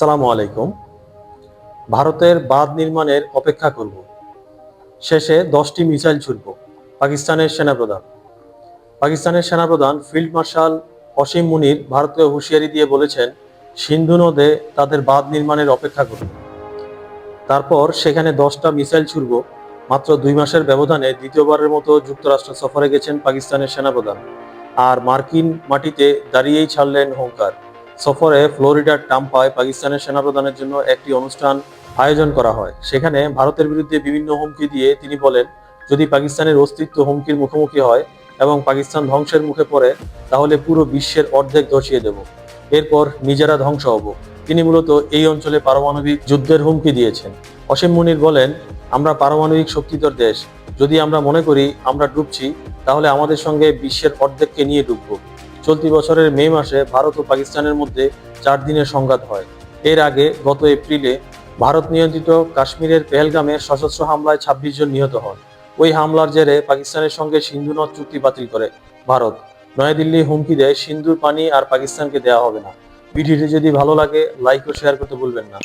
আসসালামু আলাইকুম। ভারতের বাঁধ নির্মাণের অপেক্ষা করব। শেষে দশটি মিসাইল ছুড়ব, পাকিস্তানের সেনাপ্রধান। পাকিস্তানের সেনাপ্রধান ফিল্ড মার্শাল অসীম মুনির ভারতীয় হুঁশিয়ারি দিয়ে বলেছেন, সিন্ধু নদে তাদের বাঁধ নির্মাণের অপেক্ষা করব। তারপর সেখানে দশটা মিসাইল ছুড়ব, মাত্র দুই মাসের ব্যবধানে দ্বিতীয়বারের মতো যুক্তরাষ্ট্র সফরে গেছেন পাকিস্তানের সেনাপ্রধান। আর মার্কিন মাটিতে দাঁড়িয়েই ছাড়লেন হুঙ্কার। সফরে ফ্লোরিডার টাম্পায় পাকিস্তানের সেনাপ্রধানের জন্য একটি অনুষ্ঠান আয়োজন করা হয়। সেখানে ভারতের বিরুদ্ধে বিভিন্ন হুমকি দিয়ে তিনি বলেন, যদি পাকিস্তানের অস্তিত্ব হুমকির মুখোমুখি হয় এবং পাকিস্তান ধ্বংসের মুখে পড়ে, তাহলে পুরো বিশ্বের অর্ধেক ধসিয়ে দেব। এরপর নিজেরা ধ্বংস হব। তিনি মূলত এই অঞ্চলে পারমাণবিক যুদ্ধের হুমকি দিয়েছেন। অসীম মুনির বলেন, আমরা পারমাণবিক শক্তিধর দেশ। যদি আমরা মনে করি আমরা ডুবছি, তাহলে আমাদের সঙ্গে বিশ্বের অর্ধেককে নিয়ে ডুববো। চলতি বছরের মে মাসে ভারত ও পাকিস্তানের মধ্যে চার দিনের সংঘাত হয়। এর আগে গত এপ্রিলে ভারত নিয়ন্ত্রিত কাশ্মীরের পেহেলগামে সশস্ত্র হামলায় ছাব্বিশ জন নিহত হন। ওই হামলার জেরে পাকিস্তানের সঙ্গে সিন্ধু নদ চুক্তি বাতিল করে ভারত। নয়াদিল্লি হুমকি দেয়, সিন্ধুর পানি আর পাকিস্তানকে দেওয়া হবে না। ভিডিওটি যদি ভালো লাগে লাইক ও শেয়ার করতে ভুলবেন না।